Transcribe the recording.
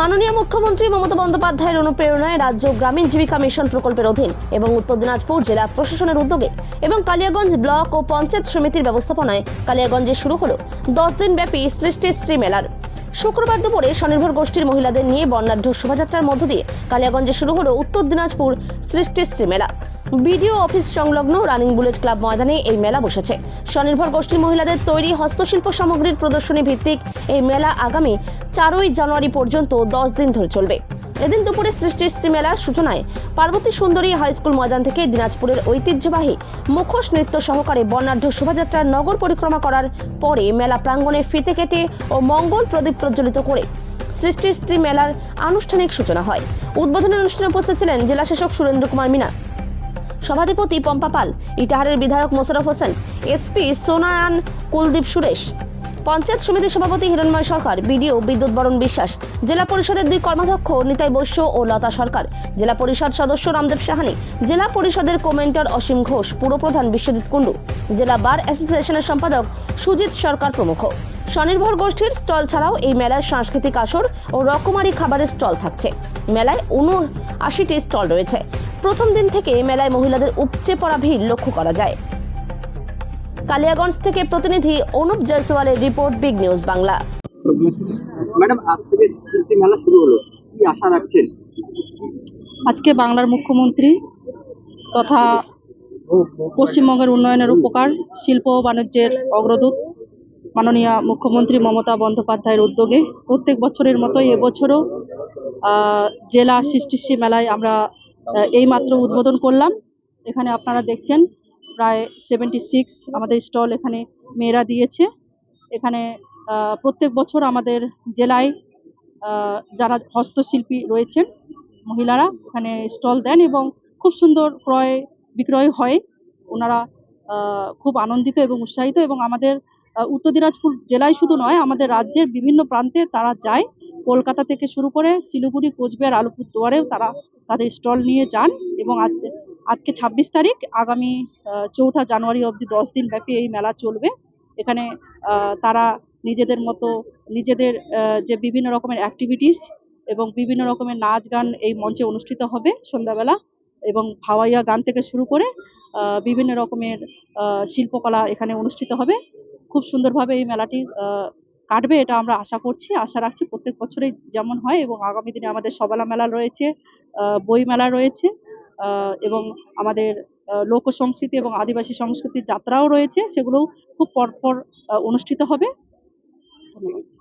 মাননীয় মুখ্যমন্ত্রী মমতা বন্দ্যোপাধ্যায়ের অনুপ্রেরণায় রাজ্য গ্রামীণ জীবিকা মিশন প্রকল্পের অধীন এবং উত্তর দিনাজপুর জেলা প্রশাসনের উদ্যোগে এবং কালিয়াগঞ্জ ব্লক ও পঞ্চায়েত সমিতির ব্যবস্থাপনায় কালিয়াগঞ্জে শুরু হলো দশ দিনব্যাপী সৃষ্টি শ্রী মেলার। শুক্রবার দুপুরে স্বনির্ভর গোষ্ঠীর মহিলাদের নিয়ে বর্ণাঢ্য শোভাযাত্রার মধ্য দিয়ে কালিয়াগঞ্জে শুরু হলো উত্তর দিনাজপুর সৃষ্টি শ্রী মেলা। বিডিও অফিস সংলগ্ন রানিং বুলেট ক্লাব ময়দানে এই মেলা বসেছে। স্বনির্ভর গোষ্ঠীর মহিলাদের তৈরি হস্তশিল্প সামগ্রীর প্রদর্শনী ভিত্তিক এই মেলা আগামী চারই জানুয়ারি পর্যন্ত দশ দিন ধরে চলবে। এদিন দুপুরে সৃষ্টি শ্রী মেলার সূচনায় পার্বতী সুন্দরী হাইস্কুল ময়দান থেকে দিনাজপুরের ঐতিহ্যবাহী মুখোশ নৃত্য সহকারে বর্ণাঢ্য শোভাযাত্রার নগর পরিক্রমা করার পরে মেলা প্রাঙ্গণে ফিতে কেটে ও মঙ্গল প্রদীপ প্রজ্বলিত করে সৃষ্টি শ্রী মেলার আনুষ্ঠানিক সূচনা হয়। উদ্বোধনী অনুষ্ঠানে উপস্থিত ছিলেন জেলাশাসক সুরেন্দ্র কুমার মিনা। সভাধিপতি পম্পা পাল, ইটাহারের বিধায়ক মোশারফ হোসেন, এসপি সোনায়ন কুলদীপ সুরেশ, পঞ্চায়েত সমিতির সভাপতি হিরণময় সরকার, বিডিও বিদ্যুৎ বরণ বিশ্বাস, জেলা পরিষদের দুই কর্মাধ্যক্ষ নিতাই বৈশ্য ও লতা সরকার, জেলা পরিষদ সদস্য রামদেব সাহানি, জেলা পরিষদের কমেন্টার অসীম ঘোষ পুরপ্রধান বিশ্বজিৎ কুণ্ডু, জেলা বার অ্যাসোসিয়েশনের সম্পাদক সুজিত সরকার প্রমুখ। স্বনির্ভর গোষ্ঠীর স্টল ছাড়াও এই মেলায় সাংস্কৃতিক আসর ও রকমারি খাবারের স্টল থাকছে। মেলায় উনআশিটি স্টল রয়েছে। প্রথম দিন থেকে মেলায় মহিলাদের উপচে পড়া ভিড় লক্ষ্য করা যায়। কালিয়াগঞ্জ থেকে প্রতিনিধি Anup জয়সওয়ালের report big news Bangla. Madam আজ থেকে কৃষি মেলা শুরু হলো। কি আশা রাখছেন? আজকে বাংলার মুখ্যমন্ত্রী তথা পশ্চিমবঙ্গের উন্নয়নের উপকার শিল্প ও বাণিজ্যের অগ্রদূত মাননীয় মুখ্যমন্ত্রী মমতা বন্দ্যোপাধ্যায়ের উদ্যোগে প্রত্যেক বছরের মতোই এবছরও আহ, জেলা সৃষ্টিশ্রী মেলায় আমরা আহ, এইমাত্র উদ্বোধন করলাম। এখানে আপনারা দেখছেন প্রায় সেভেন্টি সিক্স আমাদের স্টল এখানে মেয়েরা দিয়েছে। এখানে প্রত্যেক বছর আমাদের জেলায় যারা হস্তশিল্পী রয়েছেন মহিলারা এখানে স্টল দেন এবং খুব সুন্দর ক্রয় বিক্রয় হয়। ওনারা খুব আনন্দিত এবং উৎসাহিত এবং আমাদের উত্তর দিনাজপুর জেলায় শুধু নয় আমাদের রাজ্যের বিভিন্ন প্রান্তে তারা যায়। কলকাতা থেকে শুরু করে শিলিগুড়ি, কোচবিহার আলিপুরদুয়ারেও তারা তাদের স্টল নিয়ে যান এবং আজ, আজকে ছাব্বিশ তারিখ, আগামী চৌঠা জানুয়ারি অবধি দশ দিন ব্যাপী এই মেলা চলবে। এখানে তারা নিজেদের মতো, নিজেদের যে বিভিন্ন রকমের অ্যাক্টিভিটিস এবং বিভিন্ন রকমের নাচ গান এই মঞ্চে অনুষ্ঠিত হবে সন্ধ্যাবেলা এবং ভাওয়াইয়া গান থেকে শুরু করে বিভিন্ন রকমের শিল্পকলা এখানে অনুষ্ঠিত হবে। খুব সুন্দরভাবে এই মেলাটি কাটবে, এটা আমরা আশা করছি, আশা রাখছি প্রত্যেক বছরই যেমন হয় এবং আগামী দিনে আমাদের সবালা মেলা রয়েছে বই মেলা রয়েছে এবং আমাদের লোক সংস্কৃতি এবং আদিবাসী সংস্কৃতির যাত্রাও রয়েছে, সেগুলোও খুব পরপর অনুষ্ঠিত হবে। ধন্যবাদ।